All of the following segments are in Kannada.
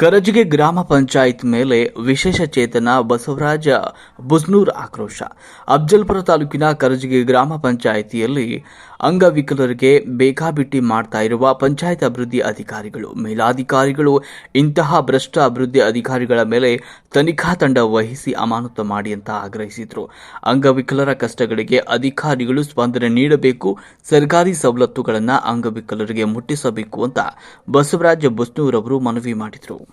ಕರಜಗಿ ಗ್ರಾಮ ಪಂಚಾಯತ್ ಮೇಲೆ ವಿಶೇಷ ಚೇತನ ಬಸವರಾಜ ಬುಸ್ನೂರ್ ಆಕ್ರೋಶ. ಅಫ್ಜಲ್ಪುರ ತಾಲೂಕಿನ ಕರಜಿಗೆ ಗ್ರಾಮ ಪಂಚಾಯಿತಿಯಲ್ಲಿ ಅಂಗವಿಕಲರಿಗೆ ಬೇಕಾಬಿಟ್ಟಿ ಮಾಡ್ತಾ ಇರುವ ಪಂಚಾಯತ್ ಅಭಿವೃದ್ಧಿ ಅಧಿಕಾರಿಗಳು, ಮೇಲಾಧಿಕಾರಿಗಳು, ಇಂತಹ ಭ್ರಷ್ಟ ಅಭಿವೃದ್ಧಿ ಅಧಿಕಾರಿಗಳ ಮೇಲೆ ತನಿಖಾ ತಂಡ ವಹಿಸಿ ಅಮಾನತು ಮಾಡಿ ಅಂತ ಆಗ್ರಹಿಸಿದರು. ಅಂಗವಿಕಲರ ಕಷ್ಟಗಳಿಗೆ ಅಧಿಕಾರಿಗಳು ಸ್ಪಂದನೆ ನೀಡಬೇಕು, ಸರ್ಕಾರಿ ಸವಲತ್ತುಗಳನ್ನು ಅಂಗವಿಕಲರಿಗೆ ಮುಟ್ಟಿಸಬೇಕು ಅಂತ ಬಸವರಾಜ ಬುಸ್ನೂರ್ ಅವರು ಮನವಿ ಮಾಡಿದರು.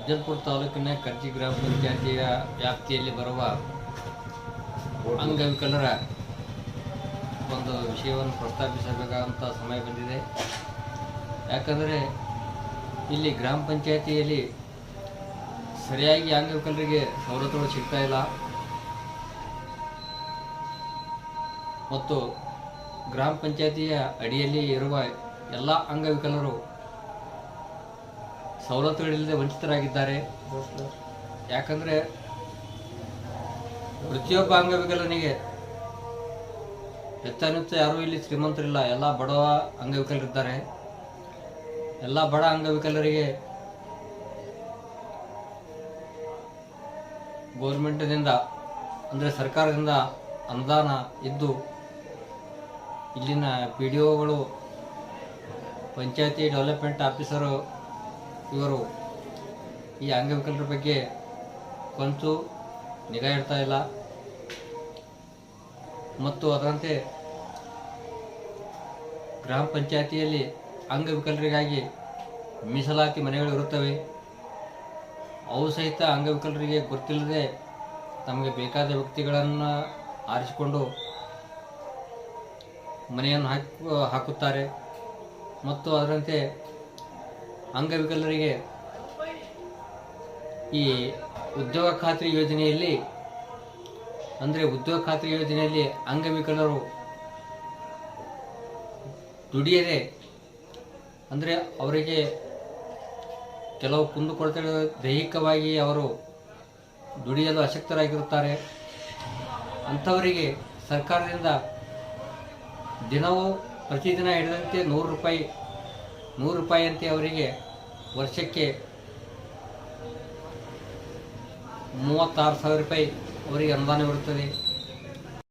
ಅಫ್ಜಲ್ಪುರ ತಾಲೂಕಿನ ಕರ್ಜಿ ಗ್ರಾಮ ಪಂಚಾಯತಿಯ ವ್ಯಾಪ್ತಿಯಲ್ಲಿ ಬರುವ ಅಂಗವಿಕಲರ ಒಂದು ವಿಷಯವನ್ನು ಪ್ರಸ್ತಾಪಿಸಬೇಕಾದಂಥ ಸಮಯ ಬಂದಿದೆ. ಯಾಕಂದರೆ ಇಲ್ಲಿ ಗ್ರಾಮ ಪಂಚಾಯತಿಯಲ್ಲಿ ಸರಿಯಾಗಿ ಅಂಗವಿಕಲರಿಗೆ ಸವಲತ್ತುಗಳು ಸಿಗ್ತಾ ಇಲ್ಲ. ಮತ್ತು ಗ್ರಾಮ ಪಂಚಾಯತಿಯ ಅಡಿಯಲ್ಲಿ ಇರುವ ಎಲ್ಲ ಅಂಗವಿಕಲರು ಸವಲತ್ತುಗಳಿಲ್ಲದೆ ವಂಚಿತರಾಗಿದ್ದಾರೆ. ಯಾಕಂದರೆ ಪ್ರತಿಯೊಬ್ಬ ಅಂಗವಿಕಲನಿಗೆ ಹೆಚ್ಚಾನುಚ್ಚ ಯಾರೂ ಇಲ್ಲಿ ಶ್ರೀಮಂತರಿಲ್ಲ. ಎಲ್ಲ ಬಡವ ಅಂಗವಿಕಲರಿದ್ದಾರೆ. ಎಲ್ಲ ಬಡ ಅಂಗವಿಕಲರಿಗೆ ಗೋರ್ಮೆಂಟ್ನಿಂದ, ಅಂದರೆ ಸರ್ಕಾರದಿಂದ ಅನುದಾನ ಇದ್ದು, ಇಲ್ಲಿನ ಪಿ ಡಿ ಒಗಳು, ಪಂಚಾಯತಿ ಡೆವಲಪ್ಮೆಂಟ್ ಆಫೀಸರು ಇವರು ಈ ಅಂಗವಿಕಲರ ಬಗ್ಗೆ ಕೊಂಚ ನಿಗಾ ಇಡ್ತಾ ಇಲ್ಲ. ಮತ್ತು ಅದರಂತೆ ಗ್ರಾಮ ಪಂಚಾಯತಿಯಲ್ಲಿ ಅಂಗವಿಕಲರಿಗಾಗಿ ಮೀಸಲಾತಿ ಮನೆಗಳು ಇರುತ್ತವೆ. ಅವು ಸಹಿತ ಅಂಗವಿಕಲರಿಗೆ ಗೊತ್ತಿಲ್ಲದೆ ತಮಗೆ ಬೇಕಾದ ವ್ಯಕ್ತಿಗಳನ್ನು ಆರಿಸಿಕೊಂಡು ಮನೆಯನ್ನು ಹಾಕಿ, ಹಾಕುತ್ತಾರೆ. ಮತ್ತು ಅದರಂತೆ ಅಂಗವಿಕಲರಿಗೆ ಈ ಉದ್ಯೋಗ ಖಾತ್ರಿ ಯೋಜನೆಯಲ್ಲಿ, ಅಂದರೆ ಉದ್ಯೋಗ ಖಾತ್ರಿ ಯೋಜನೆಯಲ್ಲಿ ಅಂಗವಿಕಲರು ದುಡಿಯದೆ, ಅಂದರೆ ಅವರಿಗೆ ಕೆಲವು ಕುಂದುಕೊರತೆ ದೈಹಿಕವಾಗಿ ಅವರು ದುಡಿಯಲು ಅಶಕ್ತರಾಗಿರುತ್ತಾರೆ ಅಂಥವರಿಗೆ ಸರ್ಕಾರದಿಂದ ದಿನವೂ ಪ್ರತಿದಿನ ಹಿಡಿದಂತೆ ನೂರು ರೂಪಾಯಿ ನೂರು ರೂಪಾಯಿಯಂತೆ ಅವರಿಗೆ ವರ್ಷಕ್ಕೆ ಮೂವತ್ತಾರು ಸಾವಿರ ರೂಪಾಯಿ ಅವರಿಗೆ ಅನುದಾನ ಇರುತ್ತದೆ